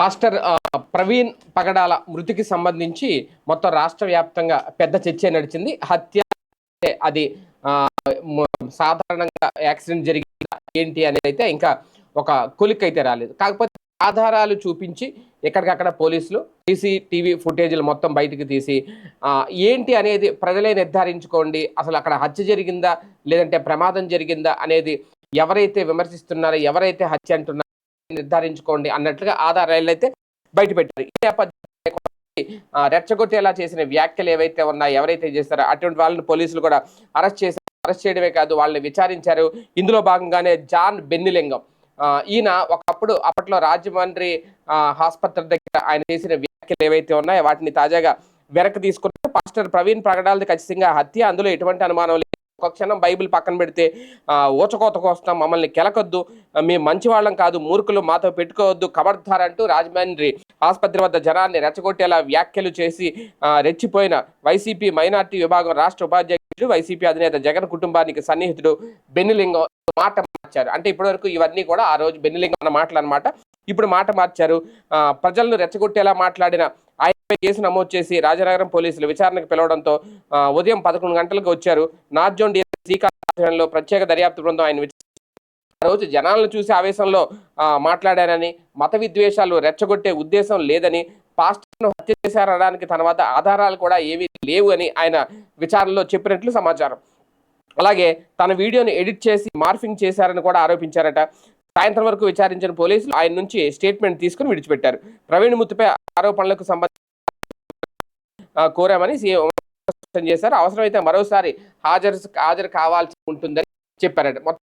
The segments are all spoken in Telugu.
పాస్టర్ ప్రవీణ్ పగడాల మృతికి సంబంధించి మొత్తం రాష్ట్ర వ్యాప్తంగా పెద్ద చర్చ నడిచింది. హత్య అది సాధారణంగా యాక్సిడెంట్ జరిగిందా ఏంటి అనేది అయితే ఇంకా ఒక కొలిక్ అయితే రాలేదు. కాకపోతే ఆధారాలు చూపించి ఎక్కడికక్కడ పోలీసులు సీసీటీవీ ఫుటేజీలు మొత్తం బయటికి తీసి ఏంటి అనేది ప్రజలే నిర్ధారించుకోండి. అసలు అక్కడ హత్య జరిగిందా లేదంటే ప్రమాదం జరిగిందా అనేది ఎవరైతే విమర్శిస్తున్నారో ఎవరైతే హత్య అంటున్నారో నిర్ధారించుకోండి అన్నట్లుగా ఆధారాలు అయితే బయట పెట్టారు. ఈ నేపథ్యంలో రెచ్చగొట్టేలా చేసిన వ్యాఖ్యలు ఏవైతే ఉన్నాయో ఎవరైతే చేస్తారో అటువంటి వాళ్ళని పోలీసులు కూడా అరెస్ట్ చేశారు. అరెస్ట్ చేయడమే కాదు వాళ్ళని విచారించారు. ఇందులో భాగంగానే జాన్ బెన్నిలింగం. ఈయన ఒకప్పుడు అప్పట్లో రాజమండ్రి ఆసుపత్రి దగ్గర ఆయన చేసిన వ్యాఖ్యలు ఏవైతే ఉన్నాయో వాటిని తాజాగా వెనక్కి తీసుకున్న పాస్టర్ ప్రవీణ్ ప్రగడాలది ఖచ్చితంగా హత్య. అందులో ఎటువంటి అనుమానం లేదు ఒక క్షణం బైబిల్ పక్కన పెడితే ఊచకోత ఊచకోతకు వస్తాం మమ్మల్ని కెలకొద్దు మేము మంచివాళ్ళం కాదు మూర్ఖులు మాతో పెట్టుకోవద్దు కబడ్దార్ అంటూ రాజమండ్రి ఆసుపత్రి వద్ద జనాన్ని రెచ్చగొట్టేలా వ్యాఖ్యలు చేసి రెచ్చిపోయిన వైసీపీ మైనార్టీ విభాగం రాష్ట్ర ఉపాధ్యక్షుడు వైసీపీ అధినేత జగన్ కుటుంబానికి సన్నిహితుడు బెన్నిలింగం మాట మార్చారు. అంటే ఇప్పటివరకు ఇవన్నీ కూడా ఆ రోజు బెన్నిలింగం అన్న మాటలు అనమాట ఇప్పుడు మాట మార్చారు. ప్రజలను రెచ్చగొట్టేలా మాట్లాడిన కేసు నమోదు చేసి రాజనగరం పోలీసులు విచారణకు పిలవడంతో ఉదయం పదకొండు గంటలకు వచ్చారు. నార్త్ జోన్ డీఎస్పీ ప్రత్యేక దర్యాప్తు బృందం ఆయన ఆ రోజు జనాలను చూసి ఆవేశంలో మాట్లాడారని మత విద్వేషాలు రెచ్చగొట్టే ఉద్దేశం లేదని పాస్టర్ను హత్య చేశారనడానికి తన వద్ద ఆధారాలు కూడా ఏమీ లేవు అని ఆయన విచారణలో చెప్పినట్లు సమాచారం. అలాగే తన వీడియోని ఎడిట్ చేసి మార్ఫింగ్ చేశారని కూడా ఆరోపించారట. సాయంత్రం వరకు విచారించిన పోలీసులు ఆయన నుంచి స్టేట్మెంట్ తీసుకుని విడిచిపెట్టారు. ప్రవీణ్ ముత్తుపై ఆరోపణలకు సంబంధించి కోరామని సీఎం చేశారు. అవసరమైతే మరోసారి హాజరు హాజరు కావాల్సి ఉంటుందని చెప్పారట. మొత్తం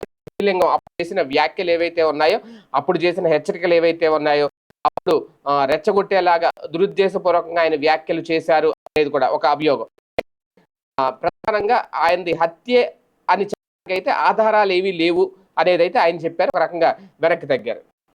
లింగం అప్పుడు చేసిన వ్యాఖ్యలు ఏవైతే ఉన్నాయో అప్పుడు చేసిన హెచ్చరికలు ఏవైతే ఉన్నాయో అప్పుడు రెచ్చగొట్టేలాగా దురుద్దేశపూర్వకంగా ఆయన వ్యాఖ్యలు చేశారు అనేది కూడా ఒక అభియోగం. ప్రధానంగా ఆయనది హత్యే అని చెప్పడానికి అయితే ఆధారాలు ఏవీ లేవు అనేది అయితే ఆయన చెప్పారు. ఒక రకంగా వెనక్కి తగ్గారు.